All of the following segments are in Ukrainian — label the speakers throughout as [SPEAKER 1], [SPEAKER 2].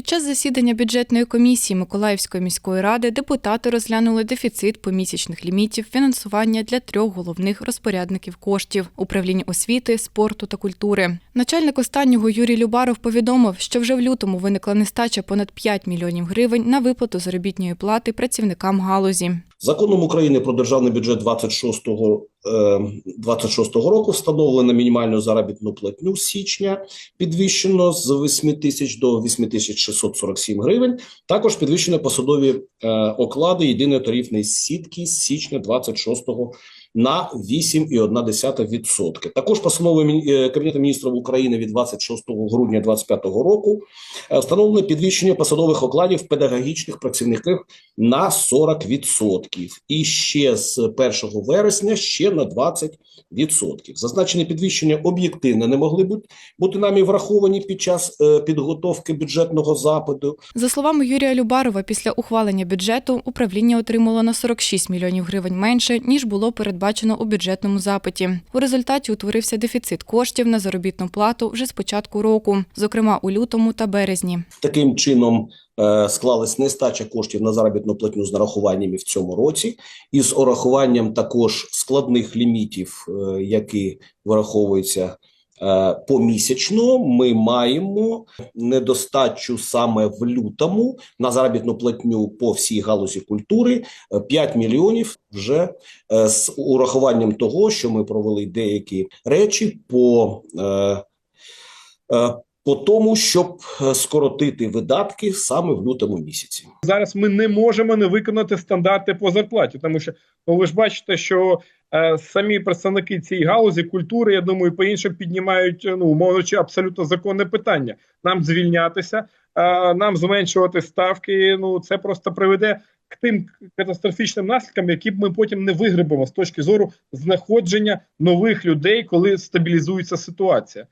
[SPEAKER 1] Під час засідання бюджетної комісії Миколаївської міської ради депутати розглянули дефіцит помісячних лімітів фінансування для трьох головних розпорядників коштів управління освіти, спорту та культури. Начальник останнього Юрій Любаров повідомив, що вже в лютому виникла нестача понад 5 мільйонів гривень на виплату заробітної плати працівникам галузі.
[SPEAKER 2] Законом України про державний бюджет 26-го, е, 26-го року встановлено мінімальну заробітну платню січня підвищено з 8 тисяч до 8 тисяч 647 гривень. Також підвищено посадові е, оклади єдиної тарифної сітки з січня 26-го на 8,1%. Також постановою Міні- е, Кабінету міністрів України від 26 грудня 2025 року е, встановлено підвищення посадових окладів педагогічних працівників на 40%. І ще з 1 вересня ще на 20%. Зазначені підвищення об'єктивно не могли бути, бути нами враховані під час е, підготовки бюджетного запиту.
[SPEAKER 1] За словами Юрія Любарова, після ухвалення бюджету управління отримало на 46 мільйонів гривень менше, ніж було передбачено у бюджетному запиті. У результаті утворився дефіцит коштів на заробітну плату вже з початку року, зокрема у лютому та березні.
[SPEAKER 2] Таким чином е, склалась нестача коштів на заробітну платню з нарахуваннями в цьому році, і з урахуванням також складних лімітів, е, які вираховуються е, помісячно. Ми маємо недостачу саме в лютому на заробітну платню по всій галузі культури е, 5 мільйонів вже е, з урахуванням того, що ми провели деякі речі по. е, е, по тому, щоб е, скоротити видатки саме в лютому місяці.
[SPEAKER 3] зараз ми не можемо не виконати стандарти по зарплаті, тому що ну, ви ж бачите, що е, самі представники цієї галузі культури, я думаю, по іншим піднімають ну умовно чи абсолютно законне питання. Нам звільнятися, е, нам зменшувати ставки. Ну це просто приведе к тим катастрофічним наслідкам, які б ми потім не вигребемо з точки зору знаходження нових людей, коли стабілізується ситуація.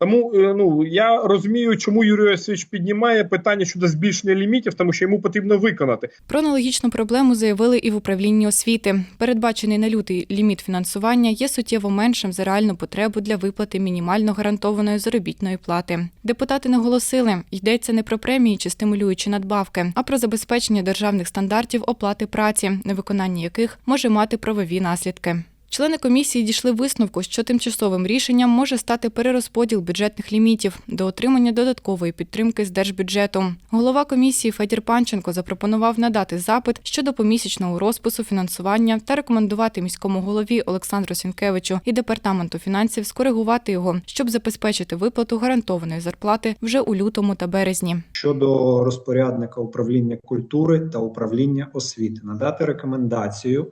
[SPEAKER 3] Тому е, ну я розумію, чому Юрій Васильович піднімає питання щодо збільшення лімітів, тому що йому потрібно виконати.
[SPEAKER 1] Про аналогічну проблему заявили і в управлінні освіти. Передбачений на лютий ліміт фінансування є суттєво меншим за реальну потребу для виплати мінімально гарантованої заробітної плати. Депутати наголосили, йдеться не про премії чи стимулюючі надбавки, а про забезпечення державних стандартів оплати праці, невиконання яких може мати правові наслідки. Члени комісії дійшли висновку, що тимчасовим рішенням може стати перерозподіл бюджетних лімітів до отримання додаткової підтримки з держбюджету. Голова комісії Федір Панченко запропонував надати запит щодо помісячного розпису фінансування та рекомендувати міському голові Олександру Сінкевичу і департаменту фінансів скоригувати його, щоб забезпечити виплату гарантованої зарплати вже у лютому та березні.
[SPEAKER 4] щодо розпорядника управління культури та управління освіти надати рекомендацію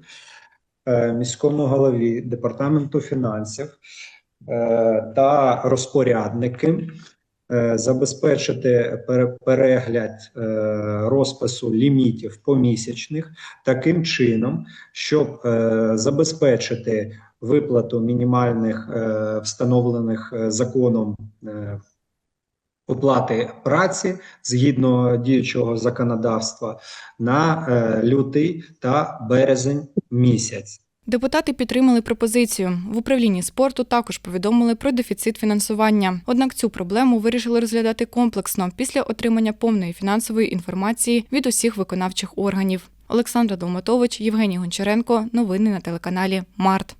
[SPEAKER 4] міському голові департаменту фінансів е, та розпорядники е, забезпечити пере- перегляд е, розпису лімітів помісячних таким чином, щоб е, забезпечити виплату мінімальних е, встановлених е, законом е, оплати праці згідно діючого законодавства на е, лютий та березень місяць.
[SPEAKER 1] Депутати підтримали пропозицію. В управлінні спорту також повідомили про дефіцит фінансування. Однак цю проблему вирішили розглядати комплексно після отримання повної фінансової інформації від усіх виконавчих органів. Олександра Долматович, Євгеній Гончаренко. Новини на телеканалі Март.